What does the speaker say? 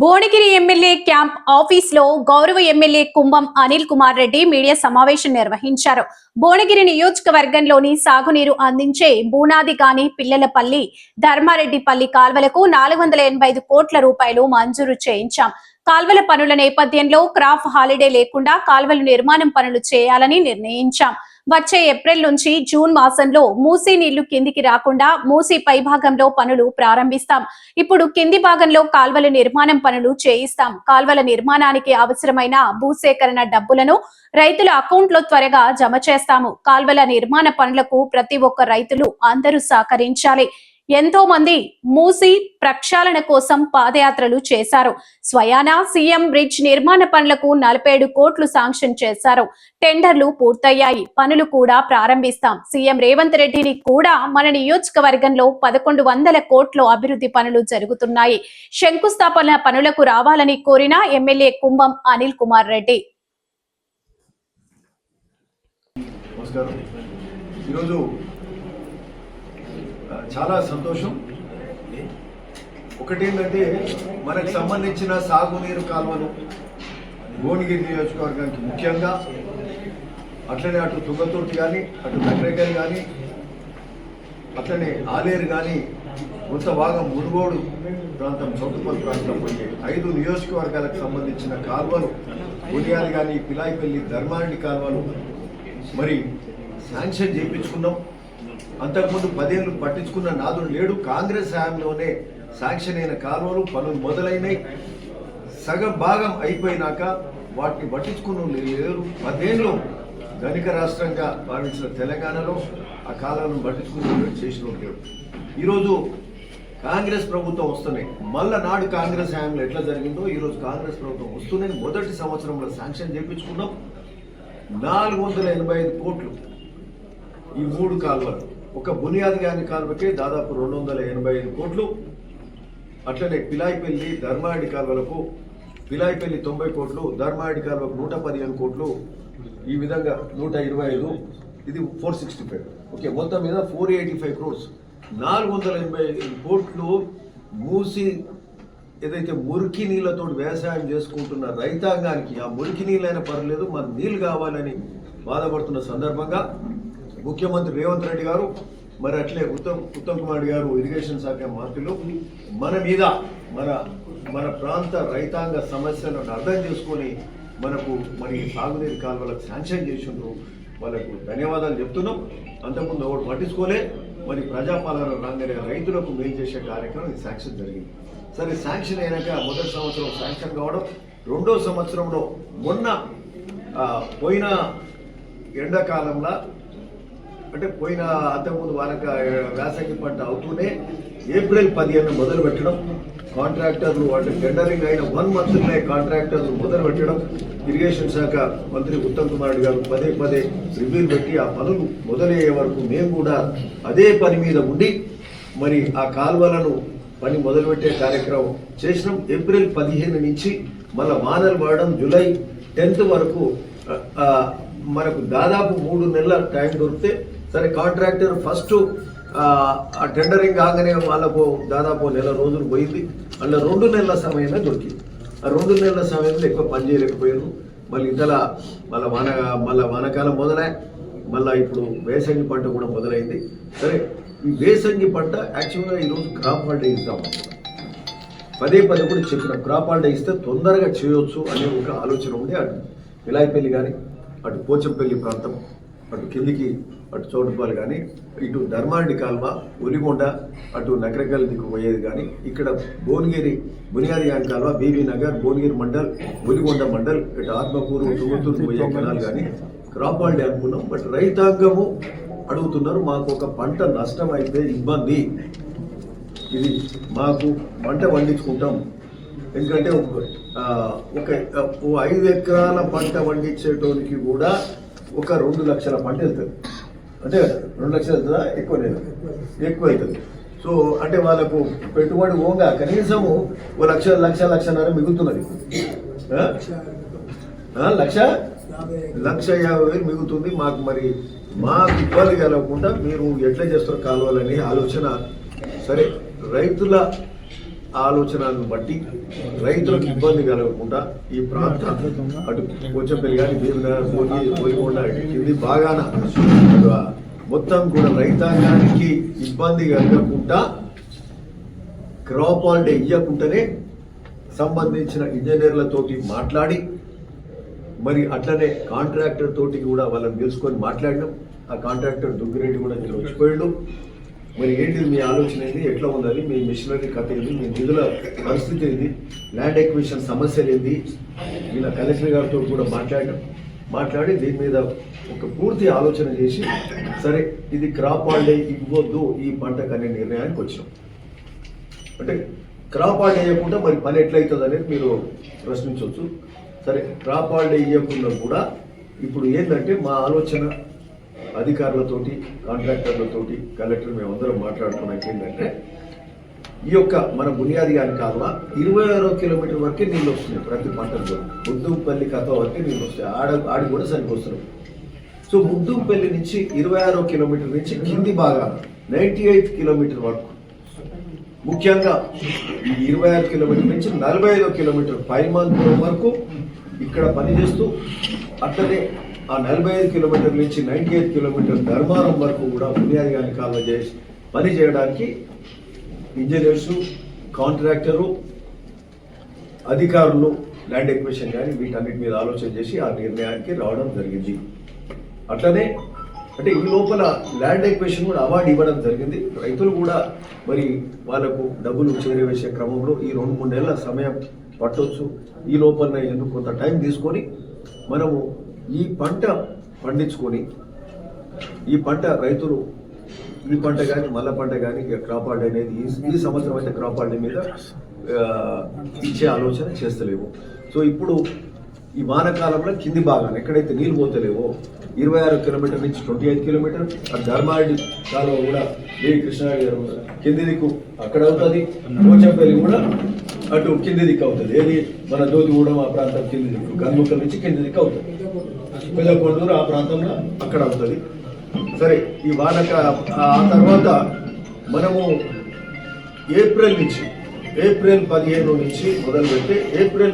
Bhuvanagiri MLA camp ఆఫీస్లో గౌరవ MLA Kumbham Anil Kumar Reddy media సమావేశం నిర్వహించారు. భువనగిరి నియోజకవర్గంలోని సాగునీరు అందించే బూనాది గాని పిల్లలపల్లి ధర్మారెడ్డిపల్లి కాల్వలకు నాలుగు వందల ఎనభై ఐదు కోట్ల రూపాయలు మంజూరు చేయించాం. కాల్వల పనుల నేపథ్యంలో క్రాఫ్ హాలిడే లేకుండా కాల్వల నిర్మాణం పనులు చేయాలని నిర్ణయించాం. వచ్చే ఏప్రిల్ నుంచి జూన్ మాసంలో మూసీ నీళ్ళు కిందికి రాకుండా మూసీ పైభాగంలో పనులు ప్రారంభిస్తాం. ఇప్పుడు కింది భాగంలో కాల్వల నిర్మాణం పనులు చేయిస్తాం. కాల్వల నిర్మాణానికి అవసరమైన భూసేకరణ డబ్బులను రైతుల అకౌంట్లో త్వరగా జమ చేస్తాము. కాల్వల నిర్మాణ పనులకు ప్రతి ఒక్క రైతులు అందరూ సహకరించాలి. ఎంతో మంది మూసి ప్రక్షాళన కోసం పాదయాత్రలు చేశారు. స్వయానా సీఎం బ్రిడ్జ్ నిర్మాణ పనులకు నలభై ఏడు కోట్లు శాంక్షన్ చేశారు. టెండర్లు పూర్తయ్యాయి. పనులు కూడా ప్రారంభిస్తాం. సీఎం రేవంత్ రెడ్డిని కూడా మన నియోజకవర్గంలో పదకొండు వందల కోట్లు అభివృద్ధి పనులు జరుగుతున్నాయి. శంకుస్థాపన పనులకు రావాలని కోరిన ఎమ్మెల్యే కుంభం అనిల్ కుమార్ రెడ్డి. ఈరోజు చాలా సంతోషం. ఒకటి ఏంటంటే మనకు సంబంధించిన సాగునీరు కాలువలు భువనగిరి నియోజకవర్గానికి ముఖ్యంగా అట్లనే అటు తుంగతుర్తి కానీ అటు నగరేకల్ కానీ అట్లనే ఆలేరు కానీ కొంత భాగం మునుగోడు ప్రాంతం చౌటుపల్లి ప్రాంతం పోయే ఐదు నియోజకవర్గాలకు సంబంధించిన కాలువలు బునియాది కానీ పిలాయిపల్లి ధర్మారెడ్డి కాలువలు మరి శాంక్షన్ చేయించుకున్నాం. అంతకుముందు పదేళ్ళు పట్టించుకున్న నాదుడు లేడు. కాంగ్రెస్ హయాంలోనే శాంక్షన్ అయిన కాలువలు పనులు మొదలైనవి సగం భాగం అయిపోయినాక వాటిని పట్టించుకున్న లేరు. పదేళ్ళు ధనిక రాష్ట్రంగా భావించిన తెలంగాణలో ఆ కాలాలను పట్టించుకున్న చేసిన లేరు. ఈరోజు కాంగ్రెస్ ప్రభుత్వం వస్తున్నాయి. మళ్ళా నాడు కాంగ్రెస్ హయాంలో ఎట్లా జరిగిందో ఈరోజు కాంగ్రెస్ ప్రభుత్వం వస్తున్నాయి. మొదటి సంవత్సరంలో శాంక్షన్ చేయించుకున్నాం. నాలుగు వందల ఎనభై ఐదు కోట్లు ఈ మూడు కాలువలు. ఒక బునియాది గాని కాలువకే దాదాపు రెండు వందల ఎనభై ఐదు కోట్లు అట్లనే పిలాయిపల్లి ధర్మాడి కాలువలకు పిలాయిపల్లి తొంభై కోట్లు ధర్మాడి కాలువకు నూట పదిహేను కోట్లు ఈ విధంగా నూట ఇరవై ఐదు ఇది ఫోర్ సిక్స్టీ ఫైవ్ ఓకే మొత్తం మీద ఫోర్ ఎయిటీ ఫైవ్ క్రోడ్స్ నాలుగు వందల ఎనభై ఐదు కోట్లు మూసి ఏదైతే మురికి నీళ్ళతో వ్యవసాయం చేసుకుంటున్న రైతాంగానికి ఆ మురికి నీళ్ళైనా పర్లేదు మన నీళ్ళు కావాలని బాధపడుతున్న సందర్భంగా ముఖ్యమంత్రి రేవంత్ రెడ్డి గారు మరి అట్లే ఉత్తమ్ ఉత్తమ్ కుమార్ గారు ఇరిగేషన్ శాఖ మంత్రులు మన మీద మన మన ప్రాంత రైతాంగ సమస్యలను అర్థం చేసుకొని మనకు మరి సాగునీరు కాలువలకు శాంక్షన్ చేసిండ్రు. వాళ్ళకు ధన్యవాదాలు చెప్తున్నాం. అంతకుముందు ఒకటి పట్టించుకోలే. మరి ప్రజాపాలన రాగానే రైతులకు మేలు చేసే కార్యక్రమం ఈ శాంక్షన్ జరిగింది. సరే శాంక్షన్ అయినాక మొదటి సంవత్సరం శాంక్షన్ కావడం రెండో సంవత్సరంలో మొన్న పోయిన ఎండాకాలంలో అంటే పోయిన అంతకుముందు వానక వేసంగి పంట అవుతూనే ఏప్రిల్ పదిహేను మొదలు పెట్టడం కాంట్రాక్టర్లు అంటే టెండరింగ్ అయిన వన్ మంత్లోనే కాంట్రాక్టర్లు మొదలు పెట్టడం ఇరిగేషన్ శాఖ మంత్రి ఉత్తమ్ కుమార్ రెడ్డి గారు పదే పదే రివ్యూ పెట్టి ఆ పనులు మొదలయ్యే వరకు మేము కూడా అదే పని మీద ఉండి మరి ఆ కాలువలను పని మొదలుపెట్టే కార్యక్రమం చేసినాం. ఏప్రిల్ పదిహేను నుంచి మళ్ళీ వానలు పడడం జూలై టెన్త్ వరకు మనకు దాదాపు మూడు నెలల టైం దొరికితే సరే కాంట్రాక్టర్ ఫస్ట్ ఆ టెండరింగ్ కాగానే వాళ్ళకు దాదాపు నెల రోజులు పోయింది. అందులో రెండు నెలల సమయమే దొరికింది. ఆ రెండు నెలల సమయంలో ఎక్కువ పని చేయలేకపోయారు. మళ్ళీ ఇంతలా మళ్ళీ వాన మళ్ళీ వానకాలం మొదలై మళ్ళీ ఇప్పుడు వేసంగి పంట కూడా మొదలైంది. సరే ఈ వేసంగి పంట యాక్చువల్గా ఈరోజు క్రాప్ హాలిడే ఇద్దాం పదే పదే కూడా చెప్పిన క్రాప్ హాలిడే ఇస్తే తొందరగా చేయొచ్చు అనే ఒక ఆలోచన ఉండి అటు విలాయపల్లి కానీ అటు పోచంపల్లి ప్రాంతం అటు కిందికి అటు చోటుపాలు కానీ ఇటు ధర్మారెడ్డి కాల్వ ఒలిగొండ అటు నగరకల్ దిక్కు పోయేది కానీ ఇక్కడ భువనగిరి బునియాది యాన్ కాల్వ బీబీ నగర్ భువనగిరి మండల్ ఒలిగొండ మండల్ ఇటు ఆత్మకూరు తుగుతూరు పోయే కెనాల్ కానీ క్రాప్ హాలిడే అనుకున్నాం బట్ రైతాంగము అడుగుతున్నారు మాకు ఒక పంట నష్టం అయితే ఇబ్బంది. ఇది మాకు పంట పండించుకుంటాం. ఎందుకంటే ఒక ఐదు ఎకరాల పంట పండించేటోనికి కూడా ఒక రెండు లక్షల పంట వెళ్తుంది. అంటే రెండు లక్షలు అవుతుందా ఎక్కువ లేదు. ఎక్కువ అవుతుంది సో అంటే వాళ్ళకు పెట్టుబడి ఓంగా కనీసము ఓ లక్ష లక్ష లక్షన్నర మిగులుతున్నది. లక్ష? లక్ష యాభై వేలు మిగులుతుంది. మాకు మరి మాకు ఇబ్బంది కలగకుండా మీరు ఎట్లా చేస్తారో కాలువలని ఆలోచన. సరే రైతుల ఆలోచనలను బట్టి రైతులకు ఇబ్బంది కలగకుండా ఈ ప్రాంతం అటు కొంచెం కానీ భీమనగర్ పోయి భోగికొండ ఇటు బాగాన మొత్తం కూడా రైతాంగానికి ఇబ్బంది కలగకుండా క్రాప్ హాలిడే ఇవ్వకుండానే సంబంధించిన ఇంజనీర్లతోటి మాట్లాడి మరి అట్లనే కాంట్రాక్టర్ తోటి కూడా వాళ్ళని తెలుసుకొని మాట్లాడినాం. ఆ కాంట్రాక్టర్ దుగ్గిరెడ్డి కూడా నేను వచ్చిపోయాడు. మరి ఏంటిది మీ ఆలోచన ఏంది? ఎట్లా ఉన్నది మీ మిషనరీ కథ ఏంది? మీ నిధుల పరిస్థితి ఏంది? ల్యాండ్ ఎక్విషన్ సమస్యలు ఏంది? ఇలా కలెక్టర్ గారితో కూడా మాట్లాడడం మాట్లాడి దీని మీద ఒక పూర్తి ఆలోచన చేసి సరే ఇది క్రాప్ హాలిడే ఇవ్వద్దు ఈ పంటకు అనే నిర్ణయానికి వచ్చినాం. అంటే క్రాప్ హాలిడే ఇవ్వకుండా మరి పని ఎట్లయితుంది అనేది మీరు ప్రశ్నించవచ్చు. సరే క్రాప్ హాలిడే ఇవ్వకుండా కూడా ఇప్పుడు ఏంటంటే మా ఆలోచన అధికారులతోటి కాంట్రాక్టర్లతోటి కలెక్టర్ మేమందరం మాట్లాడుకున్నాక ఏంటంటే ఈ యొక్క మన బునియాది గారి కాలువ ఇరవై ఆరో కిలోమీటర్ వరకే నీళ్ళు వస్తున్నాయి ప్రతి పంటకు. ముద్దుపల్లి కథ వరకే నీళ్ళు వస్తాయి. ఆడ ఆడి కూడా సరిపోస్తున్నాయి సో ముద్దుపల్లి నుంచి ఇరవై ఆరో కిలోమీటర్ నుంచి కింది భాగాన నైంటీ ఎయిత్ కిలోమీటర్ వరకు. ముఖ్యంగా ఈ ఇరవై ఆరు కిలోమీటర్ నుంచి నలభై ఐదు కిలోమీటర్ పైమాన్పురం వరకు ఇక్కడ పనిచేస్తూ అట్లనే ఆ నలభై ఐదు కిలోమీటర్ నుంచి నైంటీ ఎయిట్ కిలోమీటర్ ధర్మారం వరకు కూడా బునియాది గాని కాలువ చేసి పని చేయడానికి ఇంజనీర్సు కాంట్రాక్టరు అధికారులు ల్యాండ్ ఎక్విషన్ కానీ వీటన్నిటి మీద ఆలోచన చేసి ఆ నిర్ణయానికి రావడం జరిగింది. అట్లనే అంటే ఈ లోపల ల్యాండ్ ఎక్వేషన్ కూడా అవార్డు ఇవ్వడం జరిగింది. రైతులు కూడా మరి వాళ్ళకు డబ్బులు చేరవేసే క్రమంలో ఈ రెండు మూడు నెలల సమయం పట్టవచ్చు ఈ లోపల ఎందుకు కొంత టైం తీసుకొని మనము ఈ పంట పండించుకొని ఈ పంట రైతులు ఈ పంట కానీ మల్ల పంట కానీ క్రాప్ అనేది ఈ- సంవత్సరం అయితే క్రాప్ మీద ఇచ్చే ఆలోచన చేస్తలేము సో ఇప్పుడు ఈ వానకాలంలో కింది భాగాన్ని ఎక్కడైతే నీళ్ళు పోతలేవో ఇరవై ఆరు కిలోమీటర్ నుంచి ట్వంటీ ఎయిట్ కిలోమీటర్ ఆ ధర్మారెడ్డి కాలువ కూడా దేవి కృష్ణారెడ్డి గారు కింది దిక్కు అక్కడ అవుతుంది కోచంపల్లి కూడా అటు కింది దిక్కు అవుతుంది. ఏది? మన దోధి కూడా మా ప్రాంతం కింది దిక్కు గన్ముక్కల నుంచి కింది దిక్కు అవుతుంది. పెద్దకొండూరు ఆ ప్రాంతంలో అక్కడ అవుతుంది సరే ఈ వానక ఆ తర్వాత మనము ఏప్రిల్ నుంచి ఏప్రిల్ పదిహేను నుంచి మొదలు పెడితే ఏప్రిల్